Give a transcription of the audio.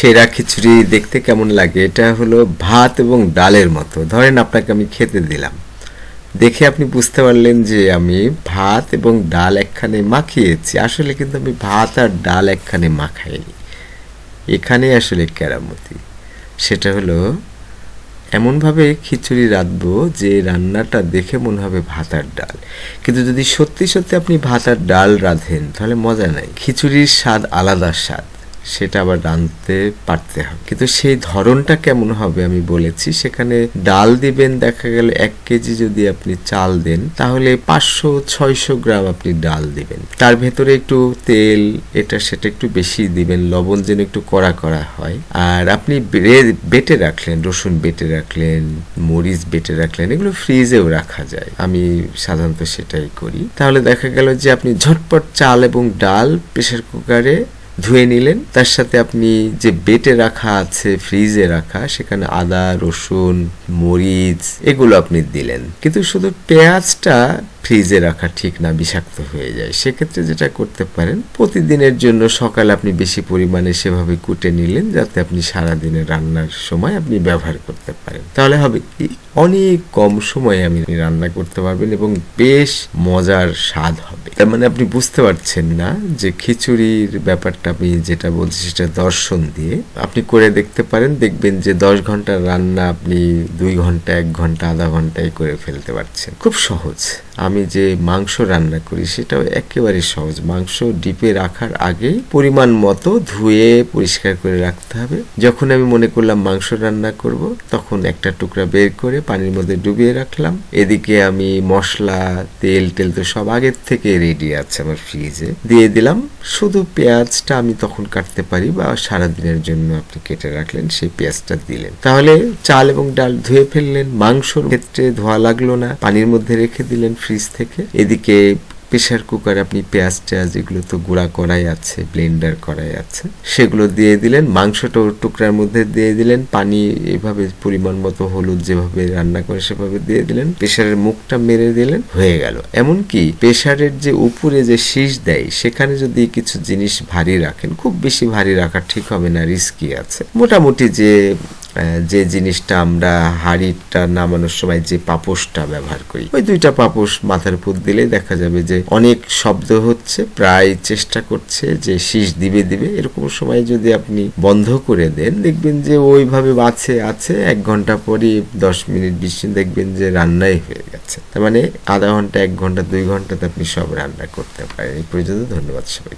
সেরা খিচুড়ি দেখতে কেমন লাগে? এটা হলো ভাত এবং ডালের মতো। ধরেন আপনাকে আমি খেতে দিলাম। দেখে আপনি বুঝতে পারলেন যে আমি ভাত এবং ডাল একখানে মাখিয়েছি। আসলে কিন্তু আমি ভাত আর ডাল একখানে মাখাইনি। এখানে আসলে কেরামতি। সেটা হলো, এমনভাবে খিচুড়ি রাঁধবো যে রান্নাটা দেখে মনে হবে ভাত আর ডাল। কিন্তু যদি সত্যি সত্যি আপনি ভাত আর ডাল রাঁধেন, তাহলে মজা নাই। খিচুড়ির স্বাদ আলাদা স্বাদ। সেটা আবার রাঁধতে পারতে হবে। কিন্তু সেই ধরনটা কেমন হবে আমি বলেছি, সেখানে ডাল দিবেন, দেখা গেল এক কেজি যদি আপনি চাল দেন, তাহলে পাঁচশো, ছয়শো গ্রাম আপনি ডাল দিবেন। তার ভেতরে একটু তেল, এটা সেটা একটু বেশি দিবেন, লবণ যেন একটু কড়া করা হয়। আর আপনি বেটে রাখলেন, রসুন বেটে রাখলেন, মরিচ বেটে রাখলেন, এগুলো ফ্রিজেও রাখা যায়। আমি সাধারণত সেটাই করি। তাহলে দেখা গেল যে আপনি ঝটপট চাল এবং ডাল প্রেসার কুকারে ধুয়ে নিলেন। তার সাথে আপনি যে বেটে রাখা আছে, ফ্রিজে রাখা, সেখানে আদা, রসুন, মরিচ, এগুলো আপনি দিলেন। কিন্তু শুধু পেঁয়াজটা ফ্রিজে রাখা ঠিক না, বিষাক্ত হয়ে যায়। সেক্ষেত্রে যেটা করতে পারেন, প্রতিদিনের জন্য সকালে আপনি বেশি পরিমাণে সেভাবে কুটে নিলেন, যাতে আপনি সারা দিনের রান্নার সময় আপনি ব্যবহার করতে পারেন। তাহলে হবে কি, অনেক কম সময়ে আপনি রান্না করতে পারবেন এবং বেশ মজার স্বাদ হবে। তার মানে আপনি বুঝতে পারছেন না যে খিচুড়ির ব্যাপারটা আমি যেটা বলছি সেটা দর্শন দিয়ে। আপনি করে দেখতে পারেন, দেখবেন যে দশ ঘণ্টার রান্না আপনি দুই ঘণ্টা, এক ঘণ্টা, আধা ঘন্টায় করে ফেলতে পারছেন। খুব সহজ। আমি যে মাংস রান্না করি সেটাও একেবারে সহজ। মাংস ডিপে রাখার আগে পরিমাণ মতো ধুয়ে পরিষ্কার করে রাখতে হবে। যখন আমি মনে করলাম মাংস রান্না করব, তখন একটা টুকরা বের করে পানির মধ্যে ডুবিয়ে রাখলাম। এদিকে আমি মশলা, তেল, টেল তো সব আগের থেকে রেডি আছে আমার ফ্রিজে দিয়ে দিলাম। শুধু পেঁয়াজটা আমি তখন কাটতে পারি বা সারাদিনের জন্য আপনি কেটে রাখলেন, সেই পেঁয়াজটা দিলেন। তাহলে চাল এবং ডাল ধুয়ে ফেললেন। মাংসর ক্ষেত্রে ধোয়া লাগল না। পানির মধ্যে রেখে দিলেন ফ্রিজ থেকে। এদিকে প্রেশার কুকারে আপনি পেঁয়াজ টেয়াজ এগুলো তো গুঁড়া করাই আছে ব্লেন্ডার করাই আছে। সেগুলো দিয়ে দিলেন মাংসটা টুকরার মধ্যে দিয়ে দিলেন, পানি এভাবে পরিমাণ মতো হলুদ যেভাবে রান্না করে সেভাবে দিয়ে দিলেন প্রেশারের মুখটা মেরে দিলেন, হয়ে গেল। এমনকি প্রেশারের যে উপরে যে শীষ দেয়, সেখানে যদি কিছু জিনিস ভারী রাখেন, খুব বেশি ভারী রাখা ঠিক হবে না রিস্কি আছে। মোটামুটি যে যে জিনিসটা আমরা হাড়িটা নামানোর সময় যে পাপোশটা ব্যবহার করি, ওই দুইটা পাপোশ মাথার উপর দিলে দেখা যাবে যে অনেক শব্দ হচ্ছে, প্রায় চেষ্টা করছে যে শীষ দিবে দিবে। এরকম সময় যদি আপনি বন্ধ করে দেন, দেখবেন যে ওইভাবে আছে আছে। এক ঘণ্টা পরই দশ মিনিট বিশ মিনিট দেখবেন যে রান্নাই হয়ে গেছে। তার মানে আধা ঘণ্টা, এক ঘণ্টা, দুই ঘন্টাতে আপনি সব রান্না করতে পারেন। এই পর্যন্ত ধন্যবাদ সবাইকে।